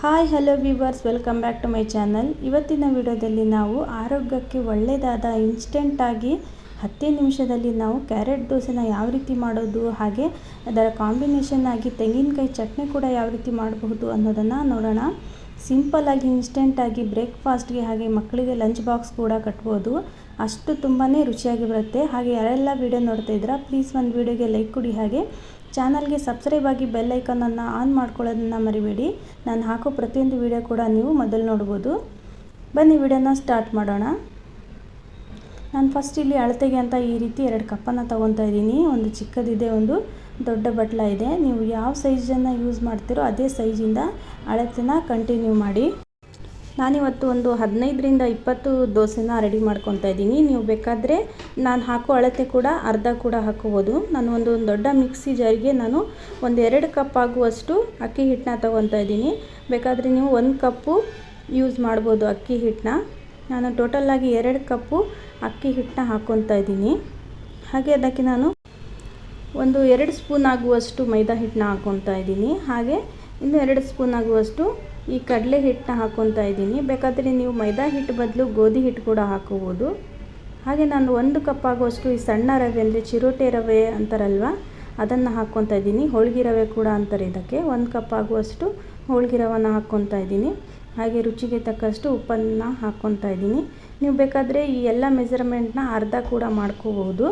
Hi hello viewers welcome back to my channel ಇವತ್ತಿನ ವಿಡಿಯೋದಲ್ಲಿ ನಾವು ಆರೋಗ್ಯಕ್ಕೆ ಒಳ್ಳೆಯದಾದ ಇನ್ಸ್ಟೆಂಟಾಗಿ ಹತ್ತೇ ನಿಮಿಷದಲ್ಲಿ ನಾವು ಕ್ಯಾರೆಟ್ ದೋಸೆನ ಯಾವ ರೀತಿ ಮಾಡೋದು, ಹಾಗೆ ಅದರ ಕಾಂಬಿನೇಷನ್ ಆಗಿ ತೆಂಗಿನಕಾಯಿ ಚಟ್ನಿ ಕೂಡ ಯಾವ ರೀತಿ ಮಾಡಬಹುದು ಅನ್ನೋದನ್ನು ನೋಡೋಣ. ಸಿಂಪಲ್ಲಾಗಿ ಇನ್ಸ್ಟೆಂಟಾಗಿ ಬ್ರೇಕ್ಫಾಸ್ಟ್ಗೆ ಹಾಗೆ ಮಕ್ಕಳಿಗೆ ಲಂಚ್ ಬಾಕ್ಸ್ ಕೂಡ ಕಟ್ಬೋದು. ಅಷ್ಟು ತುಂಬಾ ರುಚಿಯಾಗಿ ಬರುತ್ತೆ. ಹಾಗೆ ಯಾರೆಲ್ಲ ವೀಡಿಯೋ ನೋಡ್ತಾ ಇದ್ದೀರಾ ಪ್ಲೀಸ್ ಒಂದು ವೀಡಿಯೋಗೆ ಲೈಕ್ ಕೊಡಿ ಹಾಗೆ. ಚಾನಲ್ಗೆ ಸಬ್ಸ್ಕ್ರೈಬ್ ಆಗಿ ಬೆಲ್ ಐಕನನ್ನು ಆನ್ ಮಾಡ್ಕೊಳ್ಳೋದನ್ನು ಮರಿಬೇಡಿ. ನಾನು ಹಾಕೋ ಪ್ರತಿಯೊಂದು ವೀಡಿಯೋ ಕೂಡ ನೀವು ಮೊದಲು ನೋಡ್ಬೋದು. ಬನ್ನಿ ವಿಡಿಯೋನ ಸ್ಟಾರ್ಟ್ ಮಾಡೋಣ. ನಾನು ಫಸ್ಟ್ ಇಲ್ಲಿ ಅಳತೆಗೆ ಅಂತ ಈ ರೀತಿ ಎರಡು ಕಪ್ಪನ್ನು ತೊಗೊತಾ ಇದ್ದೀನಿ. ಒಂದು ಚಿಕ್ಕದಿದೆ, ಒಂದು ದೊಡ್ಡ ಬಟ್ಲ ಇದೆ. ನೀವು ಯಾವ ಸೈಜನ್ನು ಯೂಸ್ ಮಾಡ್ತೀರೋ ಅದೇ ಸೈಜಿಂದ ಅಳತೆನ ಕಂಟಿನ್ಯೂ ಮಾಡಿ. ನಾನಿವತ್ತು ಒಂದು ಹದಿನೈದರಿಂದ ಇಪ್ಪತ್ತು ದೋಸೆನ ರೆಡಿ ಮಾಡ್ಕೊತಾ ಇದ್ದೀನಿ. ನೀವು ಬೇಕಾದರೆ ನಾನು ಹಾಕೋ ಅಳತೆ ಕೂಡ ಅರ್ಧ ಕೂಡ ಹಾಕೋಬೋದು. ನಾನು ಒಂದು ದೊಡ್ಡ ಮಿಕ್ಸಿ ಜಾರಿಗೆ ನಾನು ಒಂದು ಎರಡು ಕಪ್ ಆಗುವಷ್ಟು ಅಕ್ಕಿ ಹಿಟ್ಟನ್ನ ತೊಗೊತಾ ಇದ್ದೀನಿ. ಬೇಕಾದರೆ ನೀವು ಒಂದು ಕಪ್ಪು ಯೂಸ್ ಮಾಡ್ಬೋದು ಅಕ್ಕಿ ಹಿಟ್ಟನ್ನ. ನಾನು ಟೋಟಲ್ಲಾಗಿ ಎರಡು ಕಪ್ಪು ಅಕ್ಕಿ ಹಿಟ್ಟನ್ನ ಹಾಕ್ಕೊತಾ ಇದ್ದೀನಿ. ಹಾಗೆ ಅದಕ್ಕೆ ನಾನು ಒಂದು ಎರಡು ಸ್ಪೂನ್ ಆಗುವಷ್ಟು ಮೈದಾ ಹಿಟ್ಟನ್ನ ಹಾಕ್ಕೊತಾ ಇದ್ದೀನಿ. ಹಾಗೆ ಇನ್ನು ಎರಡು ಸ್ಪೂನ್ ಆಗುವಷ್ಟು ಈ ಕಡಲೆ ಹಿಟ್ಟನ್ನ ಹಾಕ್ಕೊತಾ ಇದ್ದೀನಿ. ಬೇಕಾದರೆ ನೀವು ಮೈದಾ ಹಿಟ್ಟು ಬದಲು ಗೋಧಿ ಹಿಟ್ಟು ಕೂಡ ಹಾಕೋಬೋದು. ಹಾಗೆ ನಾನು ಒಂದು ಕಪ್ ಆಗುವಷ್ಟು ಈ ಸಣ್ಣ ರವೆ ಅಂದರೆ ಚಿರೋಟೆ ರವೆ ಅಂತಾರಲ್ವ, ಅದನ್ನು ಹಾಕ್ಕೊತಾ ಇದ್ದೀನಿ. ಹೋಳಿಗೆ ರವೆ ಕೂಡ ಅಂತಾರೆ ಇದಕ್ಕೆ. ಒಂದು ಕಪ್ ಆಗುವಷ್ಟು ಹೋಳಿಗೆ ರವೆನ ಹಾಕ್ಕೊತಾ ಇದ್ದೀನಿ. ಹಾಗೆ ರುಚಿಗೆ ತಕ್ಕಷ್ಟು ಉಪ್ಪನ್ನು ಹಾಕ್ಕೊತಾ ಇದ್ದೀನಿ. ನೀವು ಬೇಕಾದರೆ ಈ ಎಲ್ಲ ಮೆಜರ್ಮೆಂಟ್ನ ಅರ್ಧ ಕೂಡ ಮಾಡ್ಕೋಬೋದು.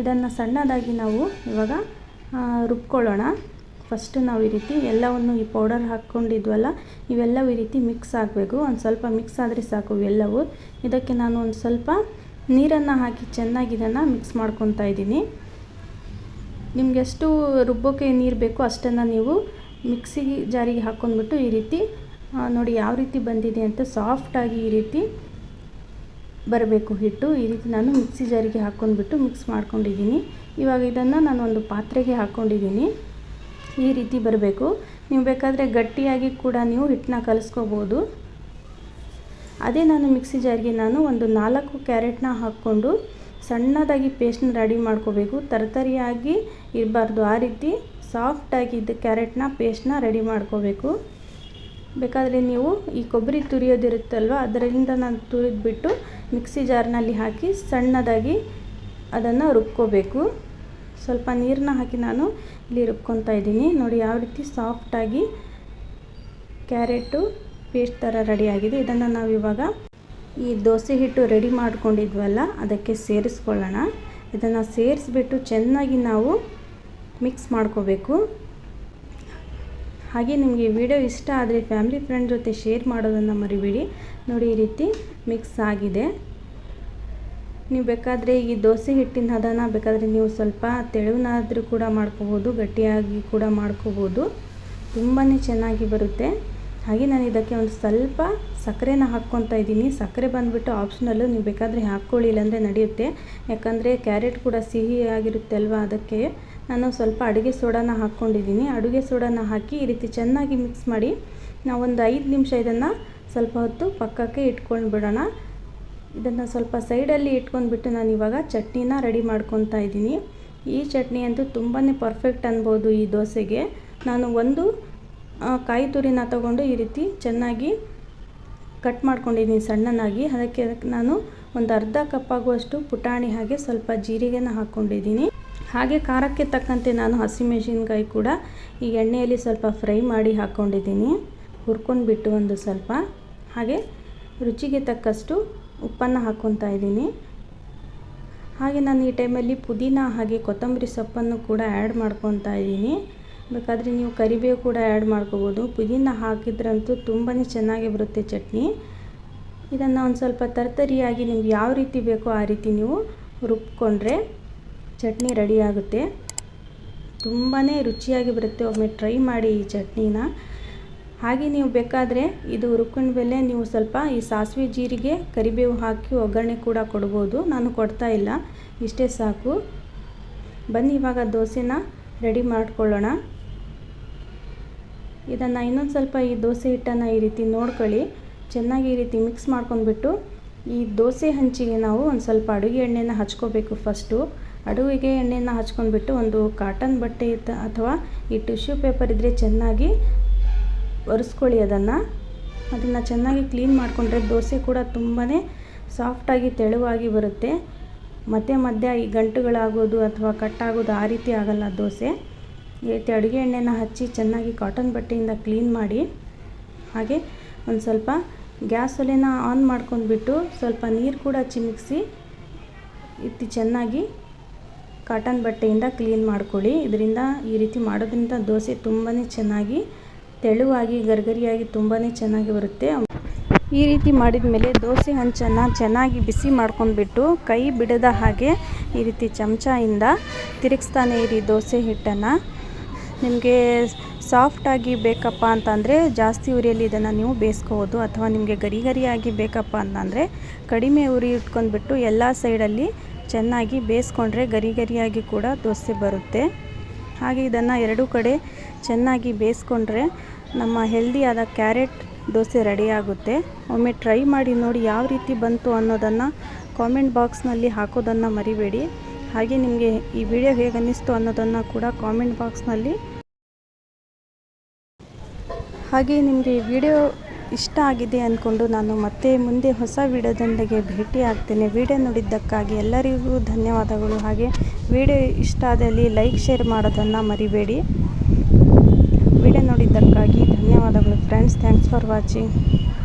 ಇದನ್ನು ಸಣ್ಣದಾಗಿ ನಾವು ಇವಾಗ ರುಬ್ಕೊಳ್ಳೋಣ. ಫಸ್ಟು ನಾವು ಈ ರೀತಿ ಎಲ್ಲವನ್ನು ಈ ಪೌಡರ್ ಹಾಕ್ಕೊಂಡಿದ್ವಲ್ಲ, ಇವೆಲ್ಲವೂ ಈ ರೀತಿ ಮಿಕ್ಸ್ ಆಗಬೇಕು. ಒಂದು ಸ್ವಲ್ಪ ಮಿಕ್ಸ್ ಆದರೆ ಸಾಕು ಇವೆಲ್ಲವೂ. ಇದಕ್ಕೆ ನಾನು ಒಂದು ಸ್ವಲ್ಪ ನೀರನ್ನು ಹಾಕಿ ಚೆನ್ನಾಗಿ ಇದನ್ನು ಮಿಕ್ಸ್ ಮಾಡ್ಕೊತಾ ಇದ್ದೀನಿ. ನಿಮ್ಗೆ ಎಷ್ಟು ರುಬ್ಬೋಕ್ಕೆ ನೀರು ಬೇಕೋ ಅಷ್ಟನ್ನು ನೀವು ಮಿಕ್ಸಿ ಜಾರಿಗೆ ಹಾಕ್ಕೊಂಡ್ಬಿಟ್ಟು ಈ ರೀತಿ ನೋಡಿ ಯಾವ ರೀತಿ ಬಂದಿದೆ ಅಂತ ಸಾಫ್ಟಾಗಿ ಈ ರೀತಿ ಬರಬೇಕು ಹಿಟ್ಟು. ಈ ರೀತಿ ನಾನು ಮಿಕ್ಸಿ ಜಾರಿಗೆ ಹಾಕ್ಕೊಂಡ್ಬಿಟ್ಟು ಮಿಕ್ಸ್ ಮಾಡ್ಕೊಂಡಿದ್ದೀನಿ. ಇವಾಗ ಇದನ್ನು ನಾನು ಒಂದು ಪಾತ್ರೆಗೆ ಹಾಕ್ಕೊಂಡಿದ್ದೀನಿ ಈ ರೀತಿ ಬರಬೇಕು. ನೀವು ಬೇಕಾದರೆ ಗಟ್ಟಿಯಾಗಿ ಕೂಡ ನೀವು ಹಿಟ್ಟನ್ನ ಕಲಿಸ್ಕೋಬೋದು. ಅದೇ ನಾನು ಮಿಕ್ಸಿ ಜಾರಿಗೆ ನಾನು ಒಂದು ನಾಲ್ಕು ಕ್ಯಾರೆಟ್ನ ಹಾಕ್ಕೊಂಡು ಸಣ್ಣದಾಗಿ ಪೇಸ್ಟ್ನ ರೆಡಿ ಮಾಡ್ಕೋಬೇಕು. ತರತರಿಯಾಗಿ ಇರಬಾರ್ದು. ಆ ರೀತಿ ಸಾಫ್ಟಾಗಿ ಇದ್ದ ಕ್ಯಾರೆಟ್ನ, ಪೇಸ್ಟ್ನ ರೆಡಿ ಮಾಡ್ಕೋಬೇಕು. ಬೇಕಾದರೆ ನೀವು ಈ ಕೊಬ್ಬರಿ ತುರಿಯೋದಿರುತ್ತಲ್ವ, ಅದರಿಂದ ನಾನು ತುರಿದ್ಬಿಟ್ಟು ಮಿಕ್ಸಿ ಜಾರ್ನಲ್ಲಿ ಹಾಕಿ ಸಣ್ಣದಾಗಿ ಅದನ್ನು ರುಬ್ಕೋಬೇಕು. ಸ್ವಲ್ಪ ನೀರನ್ನ ಹಾಕಿ ನಾನು ಇಲ್ಲಿ ರುಬ್ಕೊತಾ ಇದ್ದೀನಿ. ನೋಡಿ ಯಾವ ರೀತಿ ಸಾಫ್ಟಾಗಿ ಕ್ಯಾರೆಟು, ಪೇಸ್ಟ್ ಥರ ರೆಡಿಯಾಗಿದೆ ಇದನ್ನು ನಾವು ಇವಾಗ ಈ ದೋಸೆ ಹಿಟ್ಟು ರೆಡಿ ಮಾಡ್ಕೊಂಡಿದ್ವಲ್ಲ, ಅದಕ್ಕೆ ಸೇರಿಸ್ಕೊಳ್ಳೋಣ. ಇದನ್ನು ಸೇರಿಸ್ಬಿಟ್ಟು ಚೆನ್ನಾಗಿ ನಾವು ಮಿಕ್ಸ್ ಮಾಡ್ಕೋಬೇಕು. ಹಾಗೆ ನಿಮಗೆ ವಿಡಿಯೋ ಇಷ್ಟ ಆದರೆ ಫ್ಯಾಮಿಲಿ ಫ್ರೆಂಡ್ ಜೊತೆ ಶೇರ್ ಮಾಡೋದನ್ನು ಮರಿಬೇಡಿ. ನೋಡಿ ಈ ರೀತಿ ಮಿಕ್ಸ್ ಆಗಿದೆ. ನೀವು ಬೇಕಾದರೆ ಈ ದೋಸೆ ಹಿಟ್ಟಿನ ಹದನ ಬೇಕಾದರೆ ನೀವು ಸ್ವಲ್ಪ ತೆಳುವನಾದರೂ ಕೂಡ ಮಾಡ್ಕೋಬೋದು, ಗಟ್ಟಿಯಾಗಿ ಕೂಡ ಮಾಡ್ಕೋಬೋದು. ತುಂಬಾ ಚೆನ್ನಾಗಿ ಬರುತ್ತೆ. ಹಾಗೆ ನಾನು ಇದಕ್ಕೆ ಒಂದು ಸ್ವಲ್ಪ ಸಕ್ಕರೆನ ಹಾಕ್ಕೊತಾ ಇದ್ದೀನಿ. ಸಕ್ಕರೆ ಬಂದುಬಿಟ್ಟು ಆಪ್ಷನಲ್ಲು ನೀವು ಬೇಕಾದರೆ ಹಾಕ್ಕೊಳ್ಳಿ, ಇಲ್ಲಾಂದರೆ ನಡೆಯುತ್ತೆ. ಯಾಕಂದರೆ ಕ್ಯಾರೆಟ್ ಕೂಡ ಸಿಹಿ ಆಗಿರುತ್ತೆ ಅಲ್ವಾ ಅದಕ್ಕೆ. ನಾನು ಸ್ವಲ್ಪ ಅಡುಗೆ ಸೋಡಾನ ಹಾಕ್ಕೊಂಡಿದ್ದೀನಿ. ಅಡುಗೆ ಸೋಡಾನ ಹಾಕಿ ಈ ರೀತಿ ಚೆನ್ನಾಗಿ ಮಿಕ್ಸ್ ಮಾಡಿ ನಾವು ಒಂದು ಐದು ನಿಮಿಷ ಇದನ್ನು ಸ್ವಲ್ಪ ಹೊತ್ತು ಪಕ್ಕಕ್ಕೆ ಇಟ್ಕೊಂಡು ಬಿಡೋಣ ಇದನ್ನು ಸ್ವಲ್ಪ ಸೈಡಲ್ಲಿ ಇಟ್ಕೊಂಡ್ಬಿಟ್ಟು ನಾನು ಇವಾಗ ಚಟ್ನಿನ ರೆಡಿ ಮಾಡ್ಕೊತಾ ಇದ್ದೀನಿ. ಈ ಚಟ್ನಿ ಅಂತೂ ತುಂಬಾ ಪರ್ಫೆಕ್ಟ್ ಅನ್ಬೋದು ಈ ದೋಸೆಗೆ. ನಾನು ಒಂದು ಕಾಯಿ ತುರಿನ ತಗೊಂಡು ಈ ರೀತಿ ಚೆನ್ನಾಗಿ ಕಟ್ ಮಾಡ್ಕೊಂಡಿದ್ದೀನಿ ಸಣ್ಣನಾಗಿ. ಅದಕ್ಕೆ ನಾನು ಒಂದು ಅರ್ಧ ಕಪ್ ಆಗುವಷ್ಟು ಪುಟಾಣಿ ಹಾಗೆ ಸ್ವಲ್ಪ ಜೀರಿಗೆನ ಹಾಕ್ಕೊಂಡಿದ್ದೀನಿ. ಹಾಗೆ ಖಾರಕ್ಕೆ ತಕ್ಕಂತೆ ನಾನು ಹಸಿಮೆಣಸಿನ್ಕಾಯಿ ಕೂಡ ಈ ಎಣ್ಣೆಯಲ್ಲಿ ಸ್ವಲ್ಪ ಫ್ರೈ ಮಾಡಿ ಹಾಕ್ಕೊಂಡಿದ್ದೀನಿ. ಹುರ್ಕೊಂಡ್ಬಿಟ್ಟು ಒಂದು ಸ್ವಲ್ಪ. ಹಾಗೆ ರುಚಿಗೆ ತಕ್ಕಷ್ಟು ಉಪ್ಪನ್ನು ಹಾಕ್ಕೊತಾ ಇದ್ದೀನಿ. ಹಾಗೆ ನಾನು ಈ ಟೈಮಲ್ಲಿ ಪುದೀನ ಹಾಗೆ ಕೊತ್ತಂಬರಿ ಸೊಪ್ಪನ್ನು ಕೂಡ ಆ್ಯಡ್ ಮಾಡ್ಕೊತಾ ಇದ್ದೀನಿ. ಬೇಕಾದರೆ ನೀವು ಕರಿಬೇವು ಕೂಡ ಆ್ಯಡ್ ಮಾಡ್ಕೋಬೋದು. ಪುದೀನ ಹಾಕಿದ್ರಂತೂ ತುಂಬಾ ಚೆನ್ನಾಗಿ ಬರುತ್ತೆ ಚಟ್ನಿ. ಇದನ್ನು ಒಂದು ಸ್ವಲ್ಪ ತರ್ತರಿಯಾಗಿ ನಿಮ್ಗೆ ಯಾವ ರೀತಿ ಬೇಕೋ ಆ ರೀತಿ ನೀವು ರುಬ್ಕೊಂಡ್ರೆ ಚಟ್ನಿ ರೆಡಿ ಆಗುತ್ತೆ. ತುಂಬಾ ರುಚಿಯಾಗಿ ಬರುತ್ತೆ. ಒಮ್ಮೆ ಟ್ರೈ ಮಾಡಿ ಈ ಚಟ್ನಿನ. ಹಾಗೆ ನೀವು ಬೇಕಾದರೆ ಇದು ರುಬ್ಕೊಂಡ ಮೇಲೆ ನೀವು ಸ್ವಲ್ಪ ಈ ಸಾಸಿವೆ ಜೀರಿಗೆ, ಕರಿಬೇವು ಹಾಕಿ ಒಗ್ಗರಣೆ ಕೂಡ ಕೊಡ್ಬೋದು. ನಾನು ಕೊಡ್ತಾ ಇಲ್ಲ, ಇಷ್ಟೇ ಸಾಕು. ಬನ್ನಿ, ಇವಾಗ ದೋಸೆನ ರೆಡಿ ಮಾಡ್ಕೊಳ್ಳೋಣ. ಇದನ್ನು ಇನ್ನೊಂದು ಸ್ವಲ್ಪ ಈ ದೋಸೆ ಹಿಟ್ಟನ್ನು ಈ ರೀತಿ ನೋಡ್ಕೊಳ್ಳಿ. ಚೆನ್ನಾಗಿ ಈ ರೀತಿ ಮಿಕ್ಸ್ ಮಾಡ್ಕೊಂಡ್ಬಿಟ್ಟು ಈ ದೋಸೆ ಹಂಚಿಗೆ ನಾವು ಒಂದು ಸ್ವಲ್ಪ ಅಡುಗೆ ಎಣ್ಣೆನ ಹಚ್ಕೋಬೇಕು ಫಸ್ಟು ಅಡುಗೆಗೆ ಎಣ್ಣೆನ ಹಚ್ಕೊಂಡ್ಬಿಟ್ಟು ಒಂದು ಕಾಟನ್ ಬಟ್ಟೆ ಅಥವಾ ಈ ಟಿಶ್ಯೂ ಪೇಪರ್ ಇದ್ದರೆ ಚೆನ್ನಾಗಿ ಒರೆಸ್ಕೊಳ್ಳಿ ಅದನ್ನು. ಅದನ್ನು ಚೆನ್ನಾಗಿ ಕ್ಲೀನ್ ಮಾಡಿಕೊಂಡ್ರೆ ದೋಸೆ ಕೂಡ ತುಂಬಾ ಸಾಫ್ಟಾಗಿ ತೆಳುವಾಗಿ ಬರುತ್ತೆ. ಮತ್ತೆ ಮಧ್ಯ ಈ ಗಂಟುಗಳಾಗೋದು ಅಥವಾ ಕಟ್ಟಾಗೋದು ಆ ರೀತಿ ಆಗಲ್ಲ ದೋಸೆ. ಈ ರೀತಿ ಅಡುಗೆ ಎಣ್ಣೆನ ಹಚ್ಚಿ ಚೆನ್ನಾಗಿ ಕಾಟನ್ ಬಟ್ಟೆಯಿಂದ ಕ್ಲೀನ್ ಮಾಡಿ. ಹಾಗೆ ಒಂದು ಸ್ವಲ್ಪ ಗ್ಯಾಸ್ ಒಲೆನ ಆನ್ ಮಾಡ್ಕೊಂಡ್ಬಿಟ್ಟು ಸ್ವಲ್ಪ ನೀರು ಕೂಡ ಚಿಮುಕ್ಸಿ ಇತ್ತಿ ಚೆನ್ನಾಗಿ ಕಾಟನ್ ಬಟ್ಟೆಯಿಂದ ಕ್ಲೀನ್ ಮಾಡ್ಕೊಳ್ಳಿ. ಇದರಿಂದ ಈ ರೀತಿ ಮಾಡೋದ್ರಿಂದ ದೋಸೆ ತುಂಬಾ ಚೆನ್ನಾಗಿ ತೆಳುವಾಗಿ, ಗರ್ಗರಿಯಾಗಿ ತುಂಬಾ ಚೆನ್ನಾಗಿ ಬರುತ್ತೆ. ಈ ರೀತಿ ಮಾಡಿದ ಮೇಲೆ ದೋಸೆ ಹಂಚನ್ನು ಚೆನ್ನಾಗಿ ಬಿಸಿ ಮಾಡ್ಕೊಂಡ್ಬಿಟ್ಟು ಕೈ ಬಿಡದ ಹಾಗೆ ಈ ರೀತಿ ಚಮಚದಿಂದ ತಿರುಗಿಸ್ತಾನೆ ಇರಿ ದೋಸೆ ಹಿಟ್ಟನ್ನು. ನಿಮಗೆ ಸಾಫ್ಟಾಗಿ ಬೇಕಪ್ಪ ಅಂತಂದರೆ ಜಾಸ್ತಿ ಉರಿಯಲ್ಲಿ ಇದನ್ನು ನೀವು ಬೇಯಿಸ್ಕೋಬೋದು. ಅಥವಾ ನಿಮಗೆ ಗರಿ ಗರಿಯಾಗಿ ಬೇಕಪ್ಪ ಅಂತಂದರೆ ಕಡಿಮೆ ಉರಿ ಇಟ್ಕೊಂಡ್ಬಿಟ್ಟು ಎಲ್ಲ ಸೈಡಲ್ಲಿ ಚೆನ್ನಾಗಿ ಬೇಯಿಸ್ಕೊಂಡ್ರೆ ಗರಿ ಗರಿಯಾಗಿ ಕೂಡ ದೋಸೆ ಬರುತ್ತೆ. ಹಾಗೆ ಇದನ್ನು ಎರಡೂ ಕಡೆ ಚೆನ್ನಾಗಿ ಬೇಯಿಸ್ಕೊಂಡ್ರೆ ನಮ್ಮ ಹೆಲ್ದಿಯಾದ ಕ್ಯಾರೆಟ್ ದೋಸೆ ರೆಡಿಯಾಗುತ್ತೆ ಒಮ್ಮೆ ಟ್ರೈ ಮಾಡಿ ನೋಡಿ ಯಾವ ರೀತಿ ಬಂತು ಅನ್ನೋದನ್ನು ಕಾಮೆಂಟ್ ಬಾಕ್ಸ್ನಲ್ಲಿ ಹಾಕೋದನ್ನು ಮರಿಬೇಡಿ. ಹಾಗೆ ನಿಮಗೆ ಈ ವಿಡಿಯೋ ಹೇಗೆ ಅನ್ನಿಸ್ತು ಅನ್ನೋದನ್ನು ಕೂಡ ಕಾಮೆಂಟ್ ಬಾಕ್ಸ್ನಲ್ಲಿ ಹಾಗೆ ನಿಮಗೆ ವಿಡಿಯೋ ಇಷ್ಟ ಆಗಿದೆ ಅಂದ್ಕೊಂಡು ನಾನು ಮತ್ತೆ ಮುಂದೆ ಹೊಸ ವಿಡಿಯೋದೊಂದಿಗೆ ಭೇಟಿ ಆಗ್ತೇನೆ. ವಿಡಿಯೋ ನೋಡಿದ್ದಕ್ಕಾಗಿ ಎಲ್ಲರಿಗೂ ಧನ್ಯವಾದಗಳು. ಹಾಗೆ ವಿಡಿಯೋ ಇಷ್ಟ ಆದಲ್ಲಿ ಲೈಕ್ ಶೇರ್ ಮಾಡೋದನ್ನು ಮರಿಬೇಡಿ. ವಿಡಿಯೋ ನೋಡಿದ್ದಕ್ಕಾಗಿ